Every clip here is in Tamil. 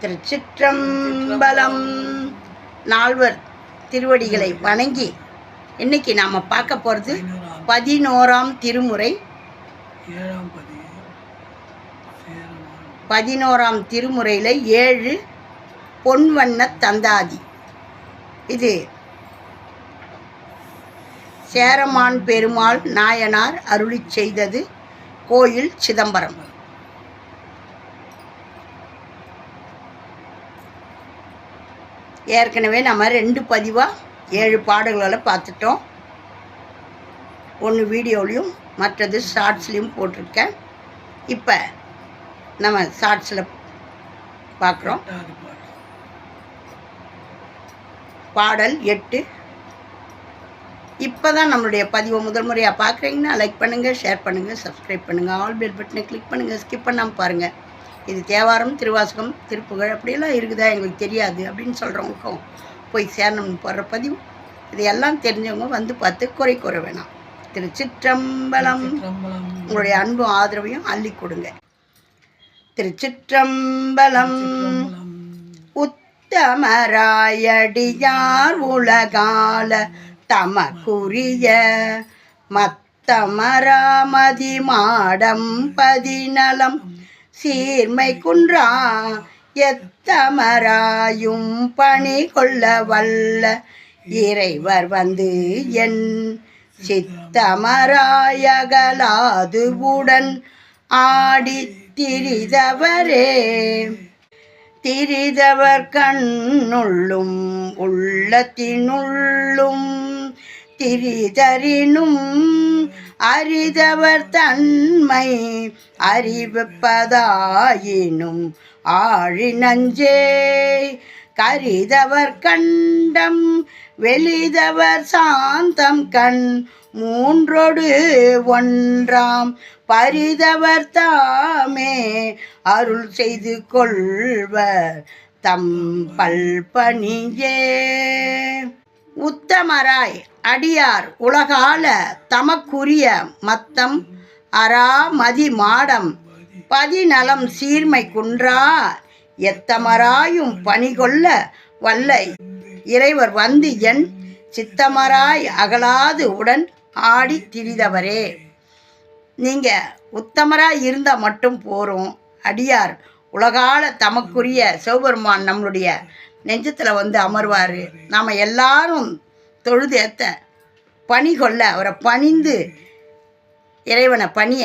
திருச்சிற்றம்பலம். நால்வர் திருவடிகளை வணங்கி இன்னைக்கு நாம் பார்க்க போகிறது பதினோராம் திருமுறை. பதினோராம் திருமுறையில் ஏழு பொன்வண்ண தந்தாதி. இது சேரமான் பெருமாள் நாயனார் அருளிச் செய்தது கோயில் சிதம்பரம். ஏற்கனவே நம்ம ரெண்டு பதிவாக ஏழு பாடல்களை பார்த்துட்டோம். ஒன்று வீடியோலையும் மற்றது ஷார்ட்ஸ்லேயும் போட்டிருக்கேன். இப்போ நம்ம ஷார்ட்ஸில் பார்க்குறோம். பாடல் எட்டு. இப்போ தான் நம்மளுடைய பதிவை முதல் முறையாக பார்க்குறீங்கன்னா லைக் பண்ணுங்கள் ஷேர் பண்ணுங்கள் சப்ஸ்கிரைப் பண்ணுங்கள் ஆல் பெல் பட்டனை கிளிக் பண்ணுங்கள் ஸ்கிப் பண்ணாமல் பாருங்கள் இது தேவாரம் திருவாசகம் திருப்புகழ் அப்படியெல்லாம் இருக்குதா எங்களுக்கு தெரியாது அப்படின்னு சொல்கிறவங்களுக்கும் போய் சேரணும்னு போடுற பதிவு. இதையெல்லாம் தெரிஞ்சவங்க வந்து பார்த்து குறை கூற வேணாம். திருச்சிற்றம்பலம். சிற்றம்பலம் உங்களுடைய அன்பும் ஆதரவையும் அள்ளி கொடுங்க. திருச்சிற்றம்பலம். சிற்றம்பலம் உத்தமராயடியார் உலகால தமக்குரிய மத்தமராமதி மாடம் பதிநலம் சீர்மை குன்றா எத்தமராயும் பணி கொள்ள வல்ல. இறைவர் வந்து என் சித்தமராயகலாது உடன் ஆடி திரிதவரே. திரிதவர் கண்ணுள்ளும் உள்ளத்தினுள்ளும் திரிதரினும் அறிதவர் தன்மை அறிவிப்பதாயினும் ஆழி நஞ்சே கரிதவர் கண்டம் வெளிதவர் சாந்தம் கண் மூன்றொடு ஒன்றாம் பரிதவர் தாமே. அருள் செய்து கொள்வர் தம் பல்பணியே. உத்தமராய் அடியார் உலகால தமக்குரிய மத்தம் அரா மதி மாடம் பதிநலம் சீர்மை குன்றா எத்தமராயும் பணிகொள்ள வல்லை. இறைவர் வந்து என் சித்தமராய் அகலாது உடன் ஆடி திரிதவரே. நீங்கள் உத்தமராக இருந்தால் மட்டும் போகிறோம் அடியார் உலகால தமக்குரிய சிவபெருமான் நம்மளுடைய நெஞ்சத்தில் வந்து அமர்வார். நாம் எல்லாரும் தொழுது ஏத்த பணி கொள்ள அவரை பணிந்து இறைவனை பணிய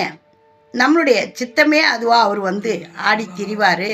நம்மளுடைய சித்தமே அதுவாக அவர் வந்து ஆடி திரிவார்.